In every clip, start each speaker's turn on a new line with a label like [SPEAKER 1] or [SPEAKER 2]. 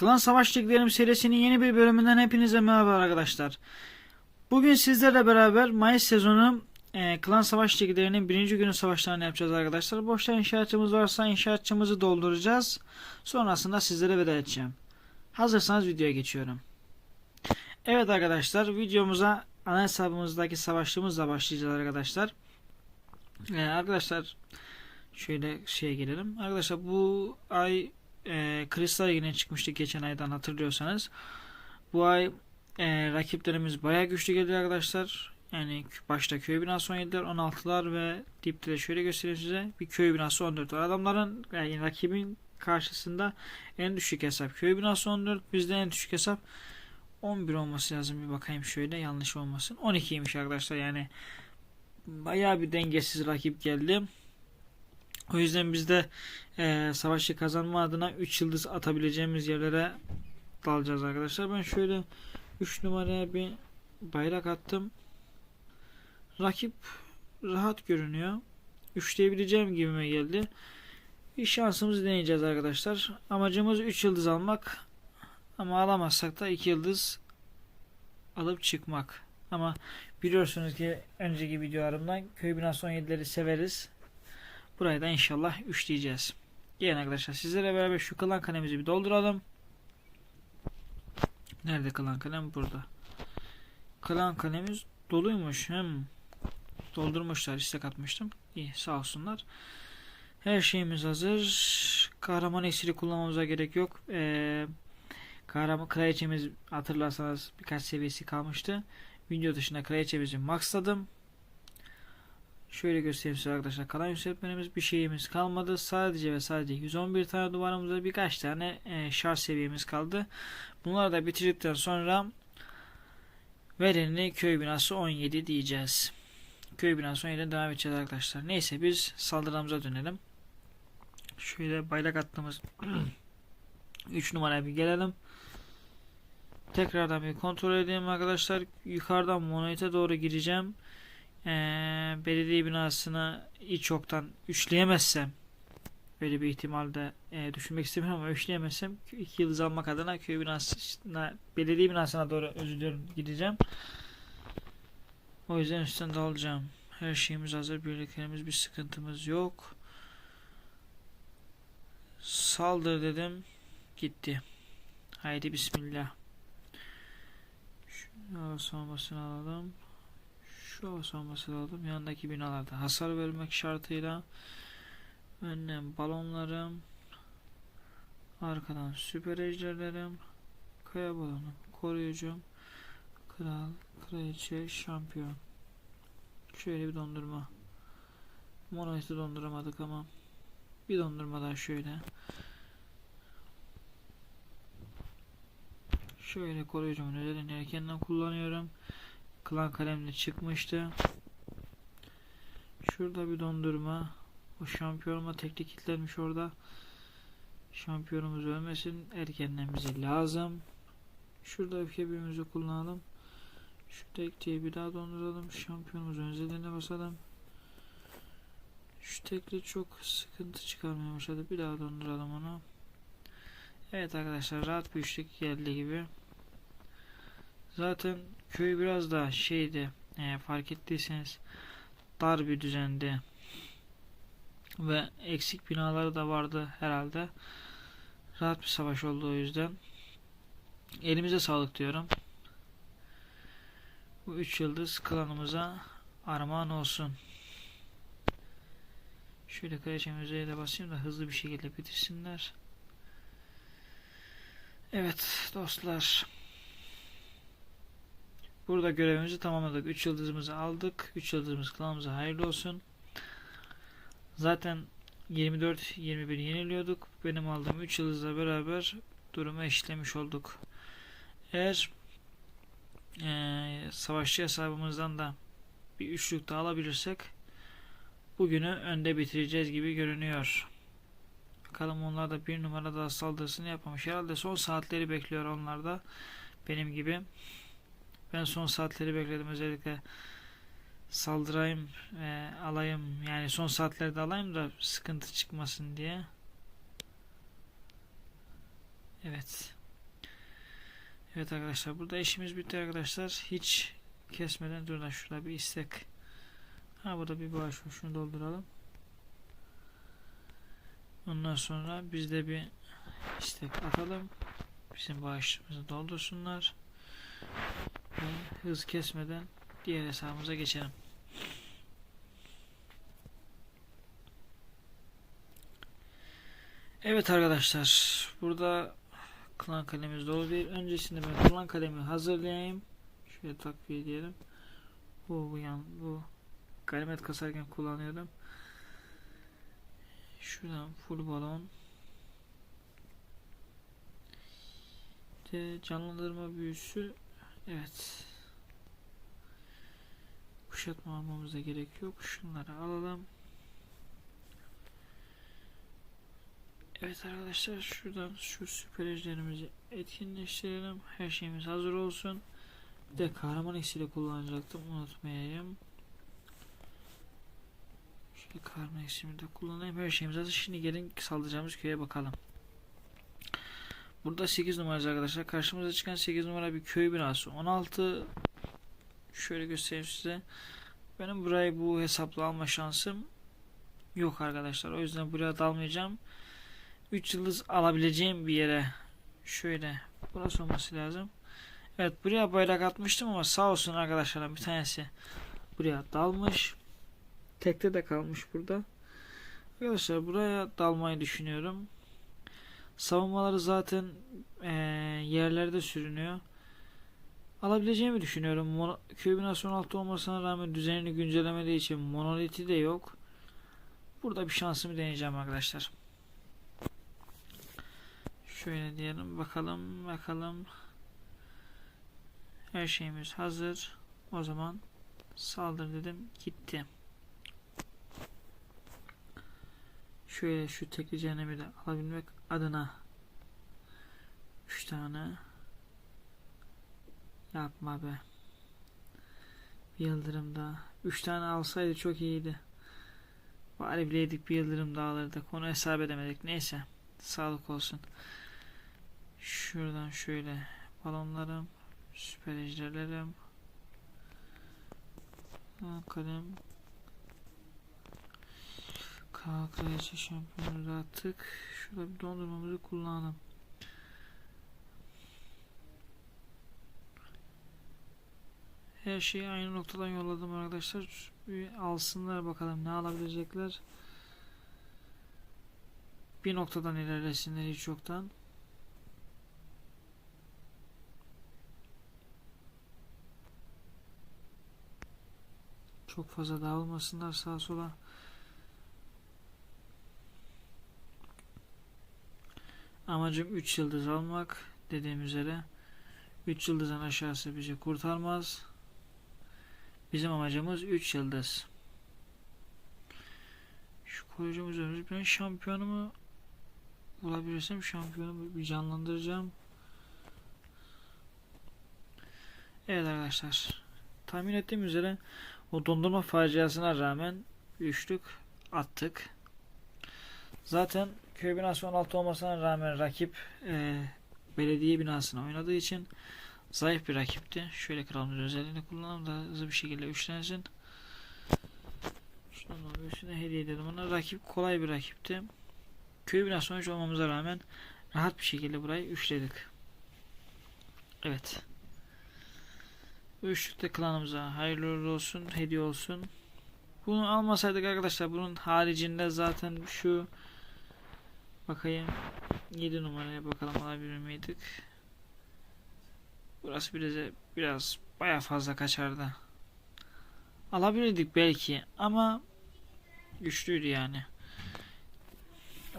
[SPEAKER 1] Klan Savaş serisinin yeni bir bölümünden hepinize merhaba arkadaşlar. Bugün sizlerle beraber Mayıs sezonu e, Klan Savaş birinci günü savaşlarını yapacağız arkadaşlar. Boşta inşaatçımız varsa inşaatçımızı dolduracağız. Sonrasında sizlere veda edeceğim. Hazırsanız videoya geçiyorum. Evet arkadaşlar videomuza ana hesabımızdaki savaşçımızla başlayacağız arkadaşlar. E, arkadaşlar şöyle şeye gelelim. Arkadaşlar bu ay e, kristal yine çıkmıştı geçen aydan hatırlıyorsanız. Bu ay e, rakiplerimiz bayağı güçlü geliyor arkadaşlar. Yani başta köy binası 17'ler, 16'lar ve dipte de şöyle göstereyim size. Bir köy binası 14 var. Adamların yani rakibin karşısında en düşük hesap köy binası 14. Bizde en düşük hesap 11 olması lazım. Bir bakayım şöyle yanlış olmasın. 12'ymiş arkadaşlar yani. Bayağı bir dengesiz rakip geldi. O yüzden biz de e, savaşı kazanma adına 3 yıldız atabileceğimiz yerlere dalacağız arkadaşlar. Ben şöyle 3 numaraya bir bayrak attım. Rakip rahat görünüyor. Üçleyebileceğim gibime geldi. Bir şansımızı deneyeceğiz arkadaşlar. Amacımız 3 yıldız almak. Ama alamazsak da 2 yıldız alıp çıkmak. Ama biliyorsunuz ki önceki videolarımdan köy binası 17'leri severiz. Burayı da inşallah üçleyeceğiz. Gelin arkadaşlar sizlere beraber şu klan kalemizi bir dolduralım. Nerede klan kalem? Burada. Klan kalemiz doluymuş. Hem doldurmuşlar. istek atmıştım. İyi sağ olsunlar. Her şeyimiz hazır. Kahraman esiri kullanmamıza gerek yok. Ee, kahraman kraliçemiz hatırlarsanız birkaç seviyesi kalmıştı. Video dışında kraliçemizi maxladım. Şöyle göstereyim size arkadaşlar. Kalan yükseltmenimiz bir şeyimiz kalmadı. Sadece ve sadece 111 tane duvarımızda birkaç tane e, şarj seviyemiz kaldı. Bunları da bitirdikten sonra verenini köy binası 17 diyeceğiz. Köy binası 17'den devam edeceğiz arkadaşlar. Neyse biz saldırımıza dönelim. Şöyle bayrak attığımız 3 numaraya bir gelelim. Tekrardan bir kontrol edeyim arkadaşlar. Yukarıdan monolite doğru gireceğim e, belediye binasına hiç çoktan üçleyemezsem böyle bir ihtimalde e, düşünmek istemiyorum ama üçleyemezsem iki yıldız almak adına köy binasına belediye binasına doğru özür gideceğim. O yüzden üstten dalacağım. Her şeyimiz hazır. Birliklerimiz bir sıkıntımız yok. Saldır dedim. Gitti. Haydi bismillah. Şu sonrasını alalım şu havası olması lazım. Yanındaki binalarda hasar vermek şartıyla. Önlem balonlarım. Arkadan süper ejderlerim. Kaya balonu koruyucum. Kral kraliçe şampiyon. Şöyle bir dondurma. Monoliti donduramadık ama bir dondurma daha şöyle. Şöyle koruyucumun özelliğini erkenden kullanıyorum Klan kalemle çıkmıştı. Şurada bir dondurma. O şampiyonuma tekli kilitlenmiş orada. Şampiyonumuz ölmesin. Erkenden bize lazım. Şurada öfke büyümüzü kullanalım. Şu tekliği bir daha donduralım. Şampiyonumuz özelliğine basalım. Şu tekli çok sıkıntı çıkarmaya başladı. Bir daha donduralım onu. Evet arkadaşlar rahat bir üçlük geldi gibi. Zaten köy biraz da şeydi e, fark ettiyseniz dar bir düzende ve eksik binaları da vardı herhalde. Rahat bir savaş oldu o yüzden. Elimize sağlık diyorum. Bu üç yıldız klanımıza armağan olsun. Şöyle kraliçemize de basayım da hızlı bir şekilde bitirsinler. Evet dostlar. Burada görevimizi tamamladık. 3 yıldızımızı aldık. 3 yıldızımız klanımıza hayırlı olsun. Zaten 24-21 yeniliyorduk. Benim aldığım 3 yıldızla beraber durumu eşitlemiş olduk. Eğer ee, savaşçı hesabımızdan da bir üçlük daha alabilirsek bugünü önde bitireceğiz gibi görünüyor. Bakalım onlar da bir numara daha saldırısını yapmamış. Herhalde son saatleri bekliyor onlar da benim gibi. Ben son saatleri bekledim özellikle saldırayım e, alayım yani son saatlerde alayım da sıkıntı çıkmasın diye. Evet. Evet arkadaşlar burada işimiz bitti arkadaşlar. Hiç kesmeden dur lan şurada bir istek. Ha burada bir bağış var. Şunu dolduralım. Ondan sonra biz de bir istek atalım. Bizim bağışımızı doldursunlar. Hız kesmeden diğer hesabımıza geçelim. Evet arkadaşlar burada klan kalemiz dolu değil. Öncesinde ben klan kalemi hazırlayayım. Şöyle takviye diyelim. Bu bu yan bu kalimet kasarken kullanıyordum. Şuradan full balon. De canlandırma büyüsü. Evet. Kuşatma almamıza gerek yok. Şunları alalım. Evet arkadaşlar şuradan şu süperejlerimizi etkinleştirelim. Her şeyimiz hazır olsun. Bir de kahraman iksiri kullanacaktım. Unutmayayım. Şöyle kahraman iksirimi de kullanayım. Her şeyimiz hazır. Şimdi gelin saldıracağımız köye bakalım. Burada 8 numaracı arkadaşlar. Karşımıza çıkan 8 numara bir köy binası. 16 şöyle göstereyim size. Benim burayı bu hesapla alma şansım yok arkadaşlar. O yüzden buraya dalmayacağım. 3 yıldız alabileceğim bir yere şöyle burası olması lazım. Evet buraya bayrak atmıştım ama sağ olsun arkadaşlarım bir tanesi buraya dalmış. Tekte de kalmış burada. Arkadaşlar buraya dalmayı düşünüyorum. Savunmaları zaten eee, yerlerde sürünüyor. Alabileceğimi düşünüyorum. Köy binası 16 olmasına rağmen düzenini güncellemediği için monoliti de yok. Burada bir şansımı deneyeceğim arkadaşlar. Şöyle diyelim bakalım bakalım. Her şeyimiz hazır. O zaman saldır dedim gitti. Şöyle şu tekli cehennemi de alabilmek adına 3 tane yapma be. Bir yıldırım daha. 3 tane alsaydı çok iyiydi. Bari bileydik bir yıldırım daha alırdık. Onu hesap edemedik. Neyse. Sağlık olsun. Şuradan şöyle balonlarım, süper ejderlerim, kalem, Şampiyonu da attık. Şurada bir dondurmamızı kullanalım. Her şeyi aynı noktadan yolladım arkadaşlar. Bir alsınlar bakalım ne alabilecekler. Bir noktadan ilerlesinler hiç yoktan. Çok fazla dağılmasınlar sağa sola. Amacım 3 yıldız almak dediğim üzere. 3 yıldızın aşağısı bizi kurtarmaz. Bizim amacımız 3 yıldız. Şu koruyucumuz önümüz. Ben şampiyonumu bulabilirsem şampiyonumu bir canlandıracağım. Evet arkadaşlar. Tahmin ettiğim üzere o dondurma faciasına rağmen üçlük attık. Zaten köy binası 16 olmasına rağmen rakip e, belediye binasına oynadığı için zayıf bir rakipti. Şöyle kralımız özelliğini kullanalım da hızlı bir şekilde üçlensin. Şundan üstüne hediye edelim ona. Rakip kolay bir rakipti. Köy binası 13 olmamıza rağmen rahat bir şekilde burayı üçledik. Evet. Üçlükte klanımıza hayırlı olsun, hediye olsun. Bunu almasaydık arkadaşlar bunun haricinde zaten şu bakayım 7 numaraya bakalım alabilir miydik? Burası biraz biraz baya fazla kaçardı. Alabilirdik belki ama güçlüydü yani.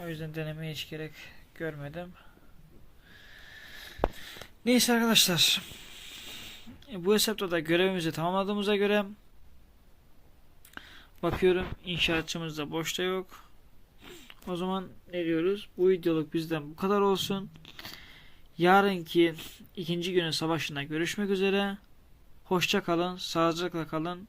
[SPEAKER 1] O yüzden denemeye hiç gerek görmedim. Neyse arkadaşlar. E, Bu hesapta da görevimizi tamamladığımıza göre bakıyorum inşaatçımız da boşta yok. O zaman ne diyoruz? Bu videoluk bizden bu kadar olsun. Yarınki ikinci günün savaşında görüşmek üzere. Hoşça kalın, sağlıcakla kalın.